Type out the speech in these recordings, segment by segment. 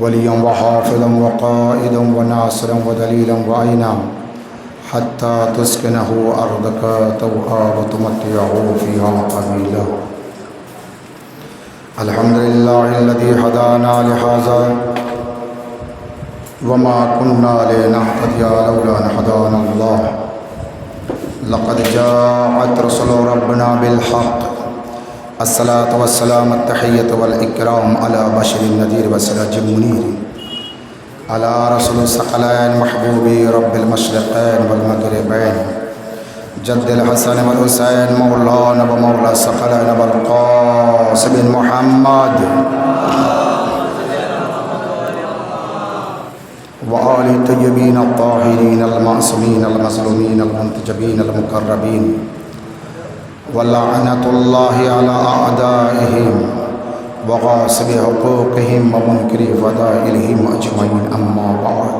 وليا وحافظا وقائدا وناصرا ودليلا وعينا حتى تسكنه أرضك توعا وتمتعه فيها قليلا. الحمد لله الذي هدانا لهذا وما كنا لنهتدي لولا أن هدانا الله. لقد جاءت رسل ربنا بالحق الصلاة والسلام التحية والإكرام على بشر النذير وسراج المنير. على رسول الثقلين محبوب رب المشرقين والمغربين. جد الحسن والحسين مولانا ومولى الثقلين والقاسم محمد. وآل الطيبين الطاهرين المعصومين المظلومين المنتجبين المقربين. ولعنة الله على أعدائهم وغاصب حقوقهم ومنكر فضائلهم أجمعين. أما بعد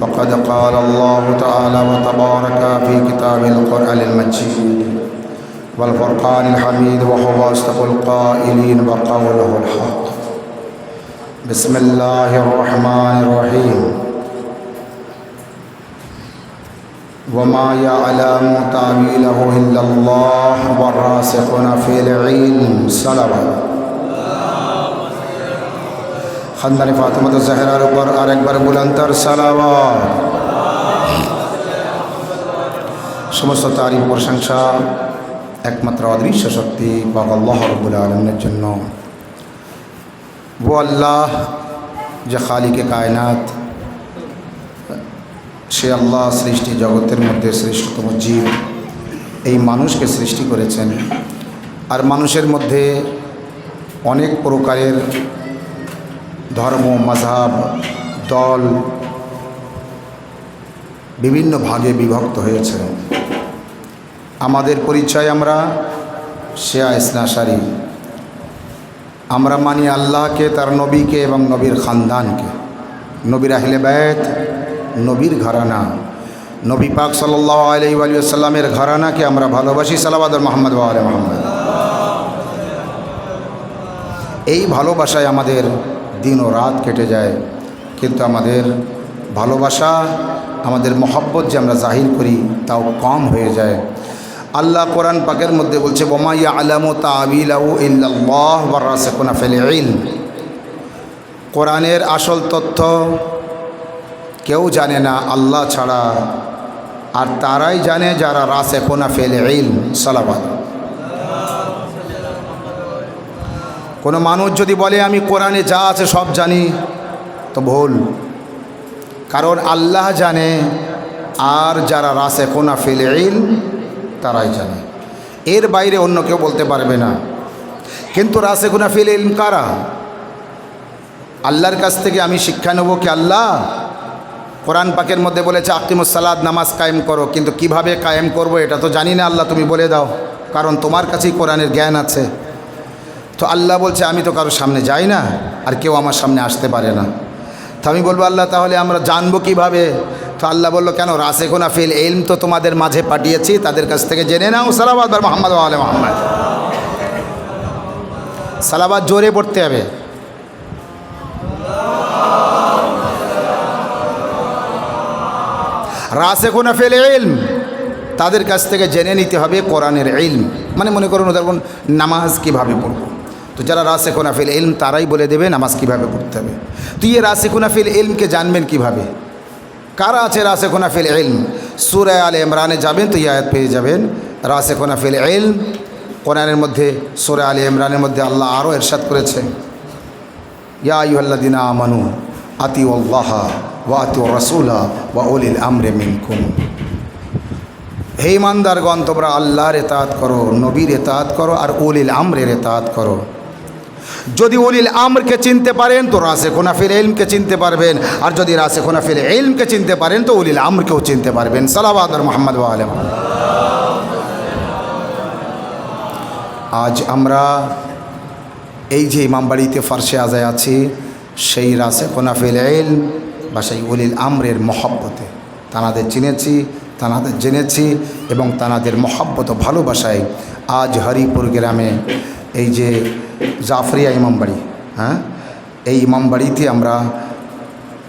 فقد قال الله تعالى وتبارك في كتاب القرآن المجيد والفرقان الحميد وهو أصدق القائلين وقوله الحق. بسم الله الرحمن الرحيم. وما يعلم تعويله إلا الله والراسخون في العلم صلوات খানদানি ফাতেমাত জাহেরার উপর আরেকবার বুলান্তার সালাওয়াত সমস্ত তারিফ প্রশংসা একমাত্র অদৃশ্য শক্তি পাক আল্লাহ রবুল আলমের জন্য ও আল্লাহ যে খালিকে কায়নাত সে আল্লাহ সৃষ্টি জগতের মধ্যে শ্রেষ্ঠতম জীব। এই মানুষকে সৃষ্টি করেছেন। আর মানুষের মধ্যে অনেক প্রকারের ধর্ম মজাব দল বিভিন্ন ভাগে বিভক্ত হয়েছে। আমাদের পরিচয় আমরা শেয়া ইসনাশারি আমরা মানি আল্লাহকে, তার নবীকে এবং নবীর খানদানকে। নবীর আহলে ব্যত নবীর ঘরানা। নবী পাক সাল্লাহ ঘরানাকে আমরা ভালোবাসি সালাবাদ মোহাম্মদ আল মোহাম্মদ। এই ভালোবাসায় আমাদের দিন ও রাত কেটে যায়, কিন্তু আমাদের ভালোবাসা, আমাদের মহব্বত যে আমরা জাহির করি তাও কম হয়ে যায়। আল্লাহ কোরআন পাকের মধ্যে বলছে বোমাইয়া আলামো তাবিলাউ ওয়ারাসিকুনা ফিল কোরআনের আসল তথ্য কেউ জানে না আল্লাহ ছাড়া। আর তারাই জানে যারা রাসে কোনা ফেলে ইল সালাবাদ কোনো মানুষ যদি বলে, আমি কোরআনে যা আছে সব জানি তো ভুল। কারণ আল্লাহ জানে, আর যারা রাসে কোনা ফেলে ইল তারাই জানে। এর বাইরে অন্য কেউ বলতে পারবে না। কিন্তু রাসে কোনা ফেলে ইলম কারা? আল্লাহর কাছ থেকে আমি শিক্ষা নেব কি আল্লাহ? কোরআন পাকের মধ্যে বলেছে আকিমুসালাদ নামাজ কায়েম করো। কিন্তু কীভাবে কায়েম করব এটা তো জানি না, আল্লাহ তুমি বলে দাও। কারণ তোমার কাছেই কোরআনের জ্ঞান আছে। তো আল্লাহ বলছে, আমি তো কারোর সামনে যাই না, আর কেউ আমার সামনে আসতে পারে না। তো আমি বলব, আল্লাহ তাহলে আমরা জানব কীভাবে? তো আল্লাহ বলল, কেন রাসেখোনা ফিল এলম তো তোমাদের মাঝে পাঠিয়েছি, তাদের কাছ থেকে জেনে নাও সালাবাদ মোহাম্মদ আলে মোহাম্মদ। সালাবাদ জোরে পড়তে হবে। রাসেখোনা ফেল ইলম। তাদের কাছ থেকে জেনে নিতে হবে কোরআনের ইলম। মানে মনে করুন ধরুন নামাজ কীভাবে পড়ব? তো যারা রাসেখোনা ফিল ইলম, তারাই বলে দেবে নামাজ কীভাবে পড়তে হবে। তুই এ রাসেখোনা ফিল ইলমকে জানবেন কীভাবে? কারা আছে রাসেখোনা ফিল ইলম? সুরায় আল ইমরানে যাবেন, তো আয়াত পেয়ে যাবেন। রাসেখোনা ফিল ইলম, কোরআনের মধ্যে, সুরে আলী ইমরানের মধ্যে আল্লাহ আরও এরশাদ করেছে। ইয়া ইউল্লাদিনা আমানু আতি আল্লাহ ওয়া আতি রসুলা ওয়া উলিল আমরে মিনকুম। হে ইমানদারগণ, তোমরা আল্লাহর এতাত করো, নবীর এতাত করো আর উলিল আমরের এতাত করো। যদি উলিল আমরকে চিনতে পারেন, তো রাসে খোনাফিল এলমকে চিনতে পারবেন। আর যদি রাসে খোনাফিল এলমকে চিনতে পারেন, তো উলিল আমরকেও চিনতে পারবেন। সালাবাদ মোহাম্মদ আলম আজ আমরা এই যে ইমামবাড়িতে ফার্সে আজায় আছি সেই রাসে কোনাফিল এল বা সেই উলিল আমরের মহব্বতে। তানাদের চিনেছি, তানাদের জেনেছি এবং তানাদের মহব্বত ভালোবাসায় আজ হরিপুর গ্রামে এই যে জাফরিয়া ইমামবাড়ি হ্যাঁ? এই ইমামবাড়িতে আমরা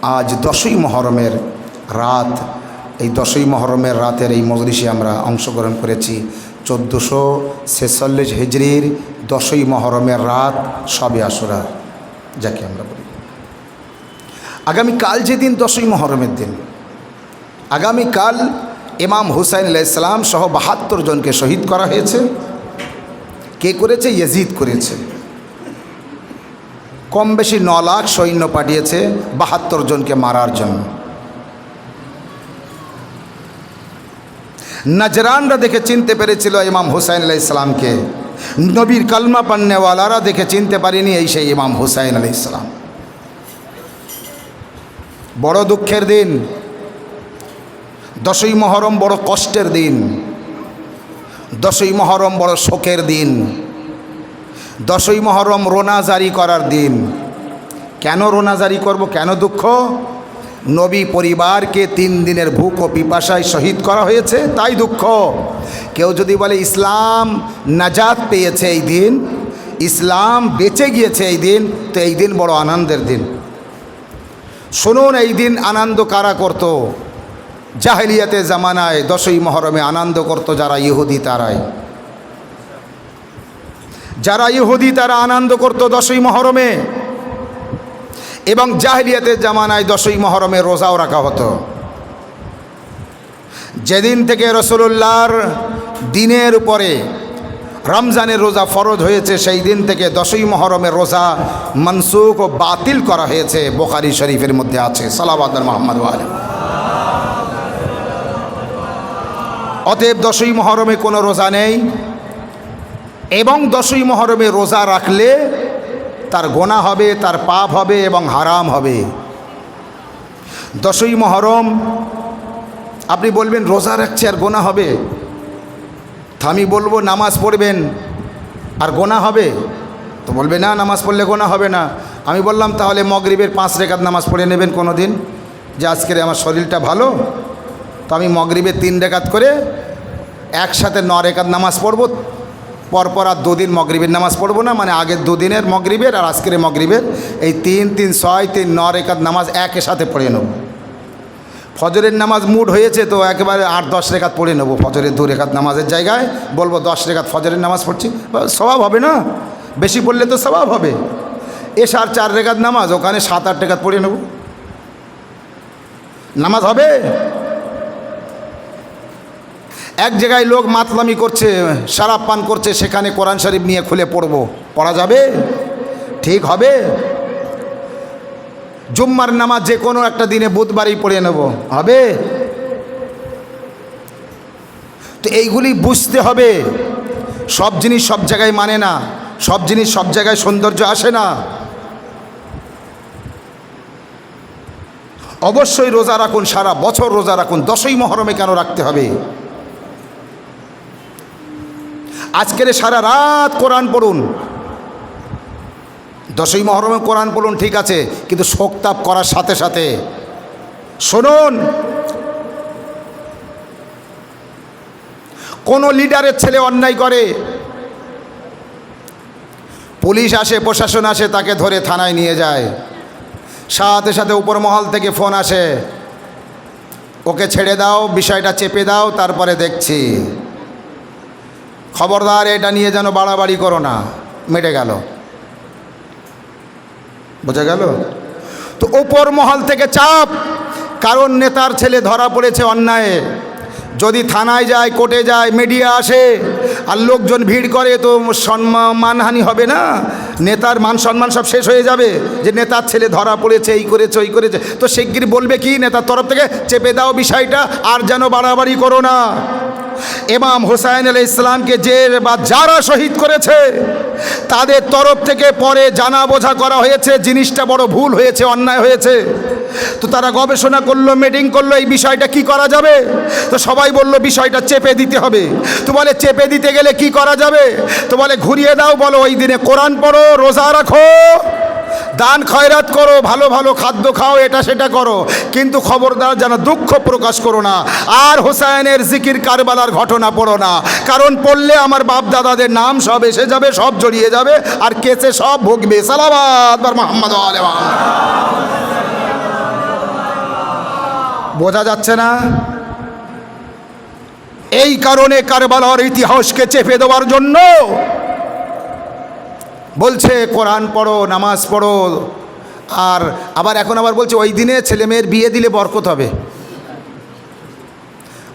আজ দশই মহরমের রাত, এই দশই মহরমের রাতের এই মজলিসে আমরা অংশগ্রহণ করেছি। চোদ্দোশো ছেচল্লিশ হিজড়ির দশই মহরমের রাত সবে আসরা যাকে আমরা বলি। আগামীকাল যেদিন দশই মহরমের দিন, আগামীকাল ইমাম হুসাইন আলাইসালাম সহ বাহাত্তর জনকে শহীদ করা হয়েছে। কে করেছে? ইয়েজিদ করেছে। কম বেশি ন লাখ সৈন্য পাঠিয়েছে বাহাত্তর জনকে মারার জন্য। নজরানরা দেখে চিনতে পেরেছিল ইমাম হুসাইন আলাই ইসলামকে নবীর কালমা পান্নেওয়ালারা দেখে চিনতে পারেনি এই সেই ইমাম হুসাইন আলাই ইসলাম বড় দুঃখের দিন, দশই মহরম বড় কষ্টের দিন, দশই মহরম বড় শোকের দিন, দশই মহরম রোনা জারি করার দিন। কেন রোনা জারি করব, কেন দুঃখ? নবী পরিবারকে তিন দিনের ভূক ও পিপাসায় শহীদ করা হয়েছে, তাই দুঃখ। কেউ যদি বলে, ইসলাম নাজাত পেয়েছে এই দিন, ইসলাম বেঁচে গিয়েছে এই দিন, তো এই দিন বড় আনন্দের দিন। শুনুন এই দিন আনন্দ কারা করত? জাহেলিয়াতে জামানায় দশই মহরমে আনন্দ করত যারা ইহুদি তারাই। যারা ইহুদি তারা আনন্দ করত দশই মহরমে। এবং জাহিলিয়াতে জামানায় দশই মহরমে রোজাও রাখা হতো। যেদিন থেকে রসুল্লাহর দিনের উপরে রমজানের রোজা ফরজ হয়েছে, সেই দিন থেকে দশই মহরমের রোজা মনসুখ ও বাতিল করা হয়েছে, বোখারি শরীফের মধ্যে আছে। সালাবাদ মোহাম্মদ আলম অতএব দশই মহরমে কোনো রোজা নেই এবং দশই মহরমে রোজা রাখলে তার গোনা হবে, তার পাপ হবে এবং হারাম হবে। দশই মহরম, আপনি বলবেন, রোজা রাখছে আর গোনা হবে? তা আমি বলব নামাজ পড়বেন। আর গোনা হবে? তো বলবে, না, নামাজ পড়লে গোনা হবে না। আমি বললাম, তাহলে মগরিবের পাঁচ রেখাত নামাজ পড়ে নেবেন কোনো দিন যে আজকের আমার শরীরটা ভালো। তো আমি মগরিবের তিন রেখাত করে একসাথে ন রেখাত নামাজ পড়ব। পরপর আর দুদিন মগরিবের নামাজ পড়ব না মানে আগের দুদিনের মগরিবের আর আজকের মগরিবের এই তিন তিন, ছয়, তিন, ন রেখাত নামাজ একের সাথে পড়ে নেব। ফজরের নামাজ মুড হয়েছে তো একেবারে আট, দশ রেখাত পড়ে নেব। ফজরের দু রেখাত নামাজের জায়গায় বলব দশ রেখাত ফজরের নামাজ পড়ছি। স্বভাব হবে না? বেশি পড়লে তো স্বভাব হবে। এসার চার রেখাত নামাজ, ওখানে সাত, আট রেখাত পড়ে নেব। নামাজ হবে? এক জায়গায় লোক মাতলামি করছে সারাপ পান করছে, সেখানে কোরআন শরীফ নিয়ে খুলে পড়ব। পড়া যাবে? ঠিক হবে? জুম্মার নামাজ যে কোনো একটা দিনে বুধবারই পড়ে নেব। হবে? তো এইগুলি বুঝতে হবে। সব জিনিস সব জায়গায় মানে না। সব জিনিস সব জায়গায় সৌন্দর্য আসে না। অবশ্যই রোজা রাখুন সারা বছর রোজা রাখুন। দশই মহরমে কেন রাখতে হবে? আজকের সারা রাত কোরআন পড়ুন। দশই মহরমে কোরআন পড়ুন, ঠিক আছে, কিন্তু শোকতাপ করার সাথে সাথে। শুনুন, কোন লিডারের ছেলে অন্যায় করে? পুলিশ আসে, প্রশাসন আসে, তাকে ধরে থানায় নিয়ে যায়। সাথে সাথে উপর মহল থেকে ফোন আসে, ওকে ছেড়ে দাও, বিষয়টা চেপে দাও, তারপরে দেখছি। খবরদার, এটা নিয়ে যেন বাড়াবাড়ি করো না। মেটে গেল। বোঝা গেল? তো ওপর মহল থেকে চাপ। কারণ নেতার ছেলে ধরা পড়েছে অন্যায়ে। যদি থানায় যায়, কোর্টে যায়, মিডিয়া আসে, আর লোকজন ভিড় করে, তো সম্মান মানহানি হবে না? নেতার মান সম্মান সব শেষ হয়ে যাবে। যে নেতার ছেলে ধরা পড়েছে, এই করেছে, ওই করেছে। তো শিগগির বলবে কি নেতার তরফ থেকে? চেপে দাও বিষয়টা, আর যেন বাড়াবাড়ি করো না। ইমাম হোসাইন আল ইসলামকে যে বা যারা শহীদ করেছে। তাদের তরফ থেকে পরে জানা বোঝা করা হয়েছে, জিনিসটা বড় ভুল হয়েছে, অন্যায় হয়েছে। তো তারা গবেষণা করল মিটিং করল, এই বিষয়টা কি করা যাবে? তো সবাই বলল, বিষয়টা চেপে দিতে হবে। তো বলে, চেপে দিতে গেলে কি করা যাবে? তো বলে, ঘুরিয়ে দাও, বলো, ওই দিনে কোরআন পড়ো, রোজা রাখো। দান খয়রাত করো, ভালো ভালো খাদ্য খাও, এটা সেটা করো। কিন্তু খবরদার যেন দুঃখ প্রকাশ করো না। আর হোসাইনের জিকির কারবালার ঘটনা পড়ো না। কারণ পড়লে আমার বাপ দাদাদের নাম সব এসে যাবে, সব জড়িয়ে যাবে, আর কেসে সব ভুগবে। সালাবাদ মোহাম্মদ। বোঝা যাচ্ছে না? এই কারণে কারবালার ইতিহাসকে চেপে দেওয়ার জন্য বলছে, কোরআন পড়ো, নামাজ পড়ো। আর আবার এখন আবার বলছে, ওই দিনে ছেলে মেয়ের বিয়ে দিলে বরকত হবে।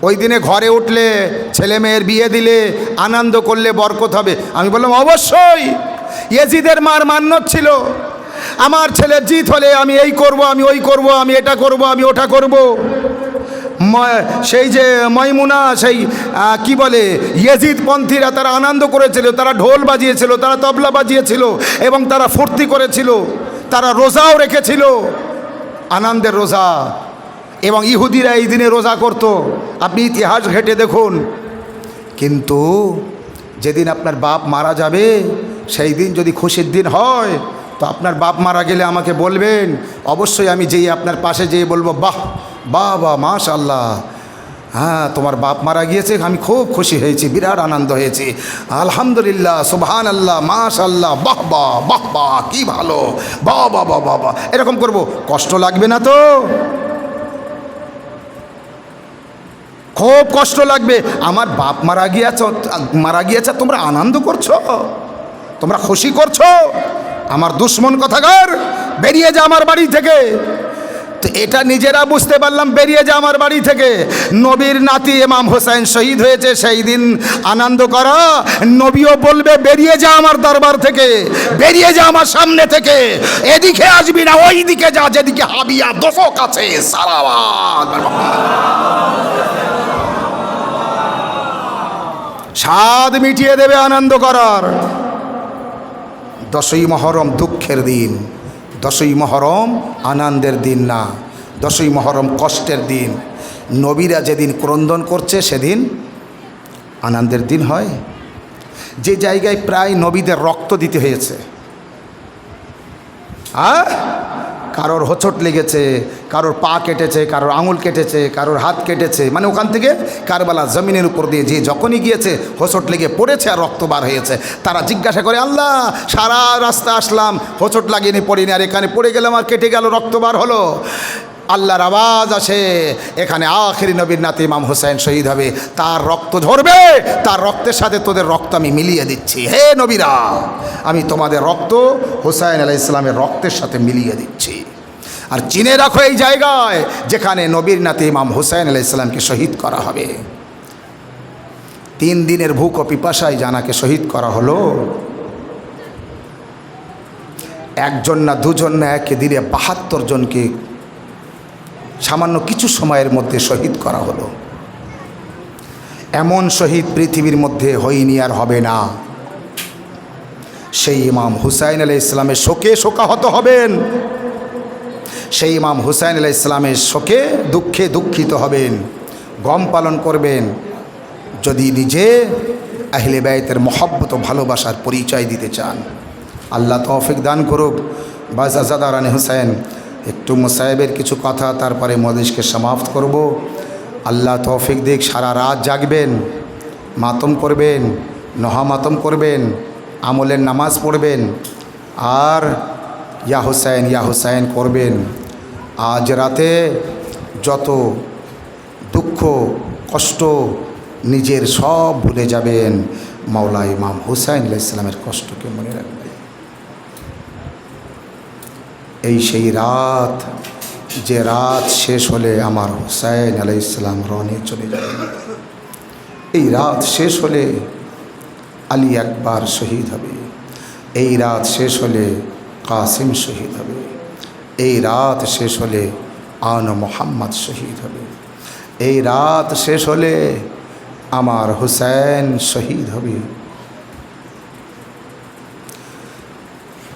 ওই দিনে ঘরে উঠলে ছেলে মেয়ের বিয়ে দিলে আনন্দ করলে বরকত হবে। আমি বললাম, অবশ্যই। ইয়েজিদের মার মান্য ছিল। আমার ছেলের জিত হলে আমি এই করব, আমি ওই করব, আমি এটা করব, আমি ওটা করব। সেই যে ময়মুনা সেই কি বলে, ইয়েজিদ পন্থীরা তারা আনন্দ করেছিল, তারা ঢোল বাজিয়েছিল, তারা তবলা বাজিয়েছিল এবং তারা ফুর্তি করেছিল, তারা রোজাও রেখেছিল। আনন্দের রোজা। এবং ইহুদিরা এই দিনে রোজা করত। আপনি ইতিহাস ঘেটে দেখুন। কিন্তু যেদিন আপনার বাপ মারা যাবে, সেই দিন যদি খুশির দিন হয়, তো আপনার বাপ মারা গেলে আমাকে বলবেন, অবশ্যই আমি যেই আপনার পাশে যেয়ে বলব, বাহ বাহ বাহ মাশাল্লাহ হ্যাঁ তোমার বাপ মারা গিয়েছে, আমি খুব খুশি হয়েছি, বিরাট আনন্দ হয়েছে। আলহামদুলিল্লাহ সুবহান আল্লাহ মাশ আল্লাহ বাহ বাহ বাহ বাহ, কী ভালো। বাহ বাহ বাহ বাহ বাহ। এরকম করব, কষ্ট লাগবে না তো? খুব কষ্ট লাগবে। আমার বাপ মারা গিয়েছ, মারা গিয়েছে, তোমরা আনন্দ করছ? তোমরা খুশি করছ? আমার দুশ্মন কথাগার বেরিয়ে যা আমার বাড়ি থেকে। তো এটা নিজেরা বুঝতে পারলাম, বেরিয়ে যা আমার বাড়ি থেকে। নবীর নাতি ইমাম হোসেন শহীদ হয়েছে, সেই দিন আনন্দ করা। নবীও বলবে, বেরিয়ে যা আমার দরবার থেকে, বেরিয়ে যা আমার সামনে থেকে। এদিকে আসবি না ওই দিকে যা, যেদিকে হাবিয়া দশক আছে স্বাদ মিটিয়ে দেবে আনন্দ করার। দশই মহরম দুঃখের দিন। দশই মহরম আনন্দের দিন না। দশই মহরম কষ্টের দিন। নবীরা যেদিন ক্রন্দন করছে, সেদিন আনন্দের দিন হয়। যে জায়গায় প্রায় নবীদের রক্ত দিতে হয়েছে। আর কারোর হোঁচট লেগেছে, কারোর পা কেটেছে, কারোর আঙুল কেটেছে, কারোর হাত কেটেছে। মানে ওখান থেকে কারবালা জমিনের উপর দিয়ে যে যখনই গিয়েছে, হোঁচট লেগে পড়েছে আর রক্ত বার হয়েছে। তারা জিজ্ঞাসা করে, আল্লাহ, সারা রাস্তা আসলাম, হোঁচট লাগিয়ে পড়িনি আর এখানে পড়ে গেলাম আর কেটে গেল, রক্ত বার হলো। আল্লাহর আওয়াজ আসে। এখানে আখেরি নবীর নাতি ইমাম হোসেন শহীদ হবে। তার রক্ত ঝরবে, তার রক্তের সাথে তোদের রক্ত আমি মিলিয়ে দিচ্ছি। হে নবীরা, আমি তোমাদের রক্ত হোসাইন আলাহ ইসলামের রক্তের সাথে মিলিয়ে দিচ্ছি। আর চিনে রাখো এই জায়গায় যেখানে নবীর নাতি ইমাম হুসাইন আলাহ ইসলামকে শহীদ করা হবে। তিন দিনের ভূক ও পিপাসায় জানাকে শহীদ করা হলো। একজন না দুজন না একে দিনে বাহাত্তর জনকে সামান্য কিছু সময়ের মধ্যে শহীদ করা হলো। এমন শহীদ পৃথিবীর মধ্যে হয়নি আর হবে না। সেই ইমাম হুসাইন আলাহ ইসলামের শোকে শোকাহত হবেন। সেই ইমাম হুসাইন আলাহ ইসলামের শোকে দুঃখে দুঃখিত হবেন। গম পালন করবেন। যদি নিজে আহলে ব্যয়তের মহব্বত ভালোবাসার পরিচয় দিতে চান। আল্লাহ তৌফিক দান করুক। বাজ আজাদ রানী হুসাইন একটু মুসাহেবের কিছু কথা, তারপরে মদেশকে সমাপ্ত করব। আল্লাহ তৌফিক দিক, সারা রাত জাগবেন, মাতম করবেন, নহা মাতম করবেন, আমলের নামাজ পড়বেন, আর ইয়া হুসাইন ইয়া হুসাইন করবেন। আজ রাতে যত দুঃখ, কষ্ট নিজের সব ভুলে যাবেন। মাওলা ইমাম হুসাইন আলাহ ইসলামের কষ্টকে মনে রাখবেন। এই সেই রাত, যে রাত শেষ হলে আমার হুসাইন আলাই ইসলাম রনে চলে যাবেন এই রাত শেষ হলে আলী একবার শহীদ হবে। এই রাত শেষ হলে কাসিম শহীদ হবে। এই রাত শেষ হলে আন মোহাম্মদ শহীদ হবে। এই রাত শেষ হলে আমার হুসেন শহীদ হবে।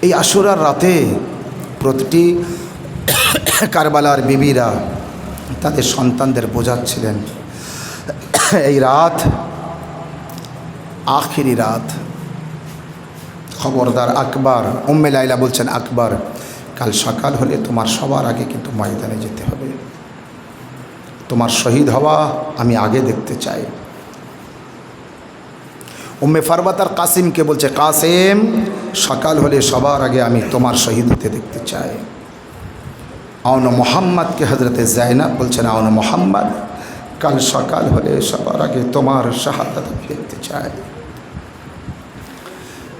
এই আশুরার রাতে প্রতিটি কারবালার বিবিরা তাদের সন্তানদের বোঝাচ্ছিলেন। এই রাত, আখিরি রাত, খবরদার আকবর, উম্মে লাইলা বলছেন, আকবর, কাল সকাল হলে তোমার সবার আগে কিন্তু ময়দানে যেতে হবে। তোমার শহীদ হওয়া আমি আগে দেখতে চাই। উম্মে ফারবাতার কাসিমকে বলছে, কাসিম সকাল হলে সবার আগে আমি তোমার শহীদ হতে দেখতে চাই। আউন মোহাম্মদকে হজরতে জাইনাব বলছেন, আউন মোহাম্মদ, কাল সকাল হলে সবার আগে তোমার শাহাদাত দেখতে চাই।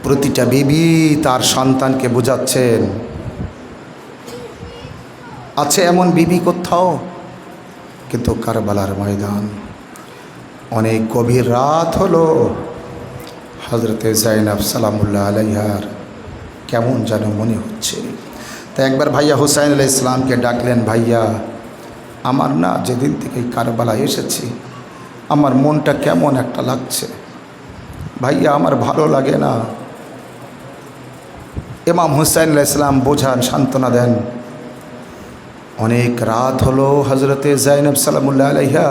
প্রতিটা বিবি তার সন্তানকে বোঝাচ্ছেন, আছে এমন বিবি কোথাও? কিন্তু কারবালার ময়দান, অনেক গভীর রাত হলো হজরতে জাইনাব সালামুল্লাহ আলাইহার কেমন যেন মনে হচ্ছে। তা একবার ভাইয়া হুসাইন আলাহ ইসলামকে ডাকলেন, ভাইয়া, আমার না যেদিন থেকে এই কারবালায় এসেছি, আমার মনটা কেমন একটা লাগছে। ভাইয়া, আমার ভালো লাগে না। ইমাম হুসাইন আলাহ ইসলাম বোঝান, সান্ত্বনা দেন, অনেক রাত হলো হজরতে জাইনব সালামুল্লাহ আলাইহা।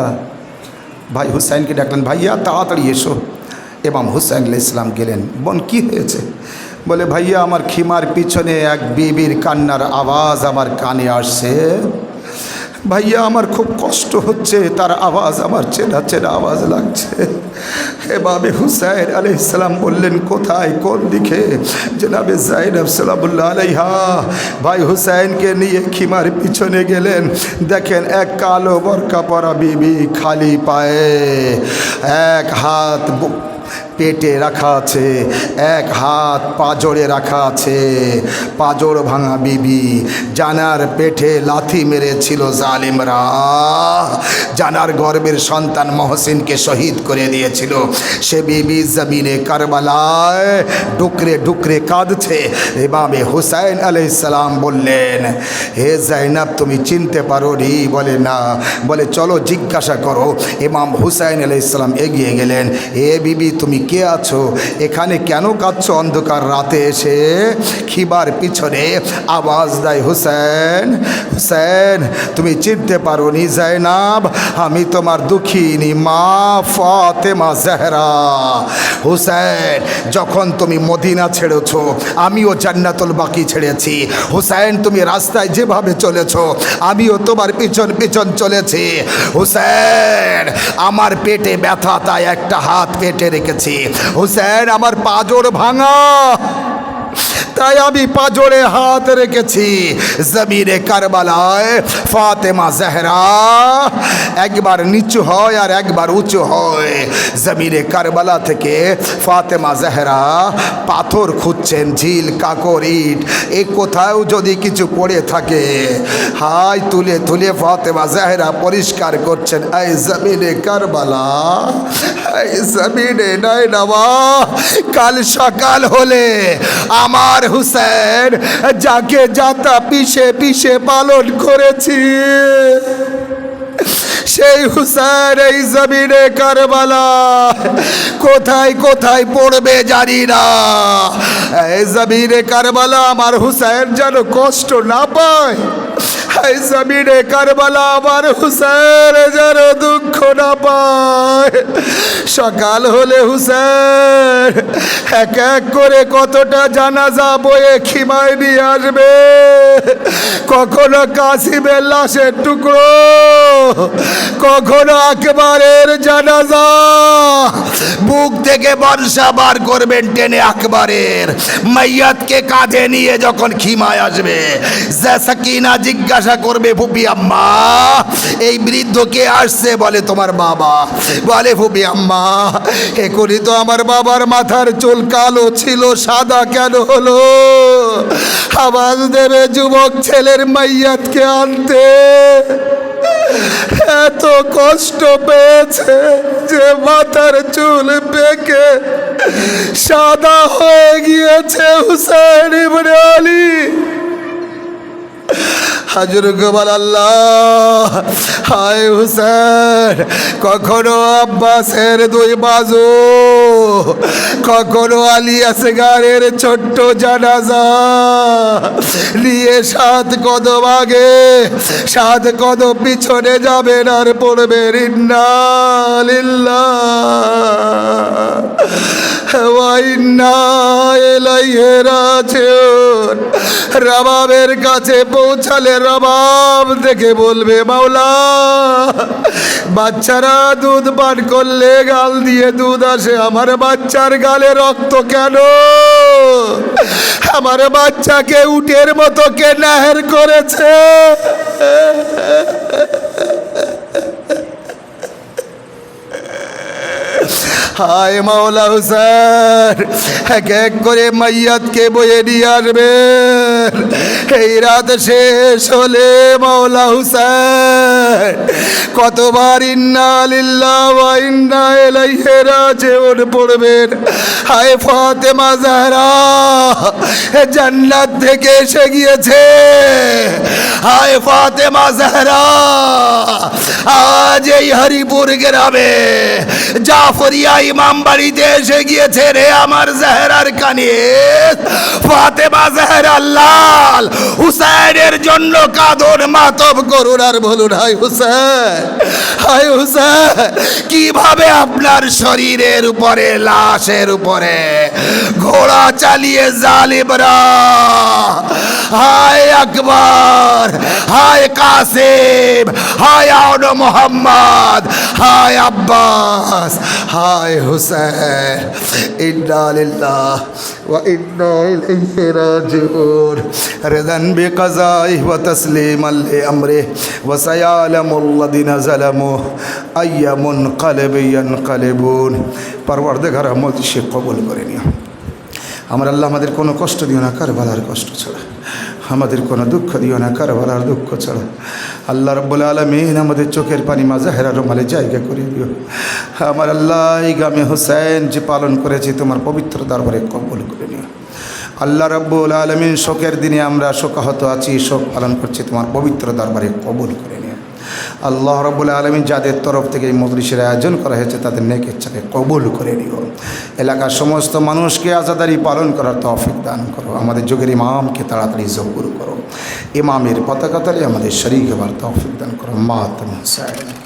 ভাই হুসাইনকে ডাকলেন, ভাইয়া, তাড়াতাড়ি এসো। এমাম হুসাইন আলাহ ইসলাম গেলেন, বোন, কি হয়েছে? বলে, ভাইয়া, আমার খিমার পিছনে এক বিবির কান্নার আওয়াজ আমার কানে আসছে। ভাইয়া, আমার খুব কষ্ট হচ্ছে, তার আওয়াজ আমার চেনা চেনা আওয়াজ লাগছে। এভাবে হুসাইন আলি ইসলাম বললেন, কোথায়, কোন দিকে? জনাবে জাইনব সালামুল্লাহ আলাইহা, ভাই হুসাইনকে নিয়ে খিমার পিছনে গেলেন। দেখেন, এক কালো বরকা পরা বিবি খালি পায়ে, এক হাত পেটে রাখা আছে, এক হাত পাজরে রাখা আছে। পাজর ভাঙা বিবি, জানার পেটে লাথি মেরেছিল জালিমরা। জানার গর্বের সন্তান মহসিনকে শহীদ করে দিয়েছিল। সে বিবি জমিনে কারবালায় ডুকরে ডুকরে কাঁদছে। এভাবে হুসাইন আলাইসালাম বললেন, হে জাইনাব, তুমি চিনতে পারো নি বলে, না। বলে, চলো জিজ্ঞাসা করো। ইমাম হুসাইন আলাইসালাম এগিয়ে গেলেন, এ বিবি, তুমি কে আছো? এখানে কেন কাঁদছো? অন্ধকার রাতে এসে খিবার পিছনে আওয়াজ দেয় হুসেন। হুসেন, তুমি চিনতে পারো নি জাইনাব, আমি তোমার দুঃখিনী মা ফাতেমা জেহরা। হুসেন, যখন তুমি মদিনা ছেড়েছ, আমিও জান্নাতুল বাকি ছেড়েছি। হুসেন, তুমি রাস্তায় যেভাবে চলেছো, আমিও তোমার পিছন পিছন চলেছি। হুসেন, আমার পেটে ব্যথা, তাই একটা হাত পেটে রেখেছি। হুসেন আমার পাজর ভাঙা। তাই আমি পাজরে হাত রেখেছি। জমিরে কারবালায় ফাতেমা জাহরা একবার নিচু হয় আর একবার উঁচু হয়। জমিরে কারবালা থেকে ফাতেমা জাহরা পাথর খুঁজছেন, ঝিল, কাকর, ইট, এ কোথাও যদি কিছু পড়ে থাকে। হাই তুলে তুলে ফাতেমা জাহরা পরিষ্কার করছেন, এই জমিনে কারবালা, এই জমিনে নাই নামা, কাল সকাল হলে আমার হুসেন, যাকে যাতা পিষে পিষে পালন করেছি। সেই হুসেন এই জমিনে কারবালা, কোথায় কোথায় পড়বে জানি না। এই জমিনে কারবালা আমার হুসেন যেন কষ্ট না পায়। এই জমিনে কারবালা আমার হুসেন যেন দুঃখ না পায়। সকাল হলে হুসেন এক এক করে কতটা জানাজা বয়ে খিমায় নিয়ে আসবে? কখনো কাসিমের লাশের টুকরো, কখনো আকবরের জানাজা। বুক থেকে বর্ষা বার করবেন টেনে আকবরের। মাইয়াতকে কাঁধে নিয়ে যখন খিমায় আসবে সাকিনা জিজ্ঞাসা করবে, ফুপি আম্মা, এই বৃদ্ধ কে আসছে? বলে, তোমার বাবা। বলে, ফুপি আম্মা, এখনই তো আমার বাবার মাথার চুল কালো ছিল, সাদা কেন হলো? আওয়াজ দেবে যুবক ছেলের মাইয়াতকে আনতে। এত কষ্ট পেয়েছে যে মাথার চুল পেকে। সাদা হয়ে গিয়েছে হুসেন ইবনে আলী। হাজুর গোপাল আল্লাহ। হায় হুসেন, কখনো আব্বাসের দুই বাজু, কখনো আলিয়াসগারের ছোট্ট জানাজা। নিয়ে সাত কদম আগে, সাত কদম পিছনে যাবেন আর পড়বেন ইন্নালিল্লাহ রবাবের কাছে পৌঁছালে রবাব দেখে বলবে মাওলা, বাচ্চারা দুধ পান করলে গাল দিয়ে দুধ আসে, আমার বাচ্চার গালে রক্ত কেন? আমার বাচ্চাকে উটের মতো কে নাহের করেছে? হায় মাওলা হুসেন এক এক করে মাইয়াতকে বয়ে নিয়ে আসবেন এই রাত শেষ হলে মাওলা হুসেন কতবার ইন্না লিল্লাহ ইন্না ইলাইহি রাজিউন পড়বেন। হায় ফাতেমা জাহরা জান্নাত থেকে এসে গিয়েছে। হায় ফাতেমা জাহরা, আজ এই হরিপুর গ্রামে জাফরিয়া ইমাম বাড়িতে এসে গিয়েছে রে আমার জাহরার কানে। ফাতেমা জাহরা লাল হুসাইনের জন্য কাদর মাতব করুন আর বলুন, হাই হুসেন হাই হুসেন কীভাবে আপনার শরীরের উপরে, লাশের উপরে ঘোড়া চালিয়ে জালিবরা হায় আকবর, হায় কাসিম, হায় আউন মোহাম্মদ, হায় আব্বাস, হায় হুসেন ইন্না লিল্লাহ إليه راجعون رضا بقضائه وتسليما لأمره وسيعلم الذين ظلموا أي منقلب ينقلبون পরওয়ারদিগার রহমত সে কবুল করে নিও আমার আল্লাহ আমাদের কোনো কষ্ট দিও না কারবালার কষ্ট ছাড়া আমাদের কোনো দুঃখ দিও না, কারবালার দুঃখ ছাড়া। আল্লাহ রব্বুল আলমিন আমাদের চোখের পানি মাজা হেরা রুমালে জায়গা করে দিও। আমার আল্লাহ গ্রামে হোসেন যে পালন করেছি, তোমার পবিত্র দরবারে কবল করে নিও। আল্লাহ রব্বুল আলমিন শোকের দিনে আমরা শোকাহত আছি, শোক পালন করছি, তোমার পবিত্র দরবারে কবল করে নিও। আল্লাহ রবুল আলমী যাদের তরফ থেকে এই মজলিসের আয়োজন করা হয়েছে, তাদের নেক ইচ্ছাকে কবুল করে নিও। এলাকার সমস্ত মানুষকে আজাদারি পালন করার তৌফিক দান করো। আমাদের যুগের ইমামকে তাড়াতাড়ি জবুর করো। ইমামের পতাকা তলে আমাদের শরীর হবার তৌফিক দান করো। মাতম হুসাইন